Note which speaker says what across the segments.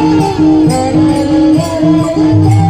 Speaker 1: Thank you.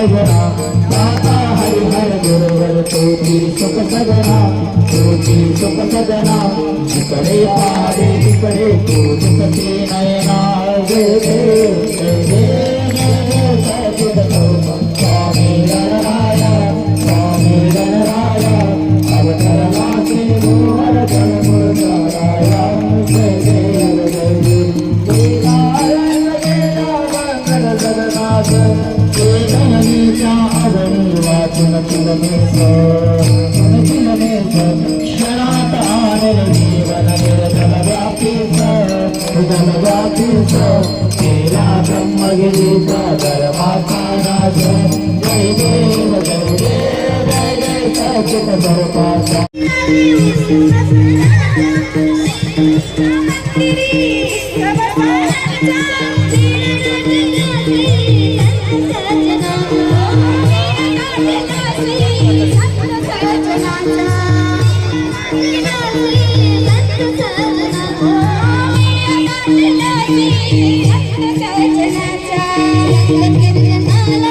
Speaker 1: सजना हर हर गुरुवर तो सुख सदना तो की सुख सजना। करे पारे करे तो सुख से सदनाथ जय जननीच्या अवनी वाचन चिरमेश वाचन चिरमेश क्षणात आनंद जीवन निर्जल व्यापीच निर्जल व्यापीच केला ब्रह्मगिरीचा धर्माचा राज जय देव जय देव जय जय सचित स्वरूपाचा
Speaker 2: Thank you. कीर्तनाचा कीर्तनाला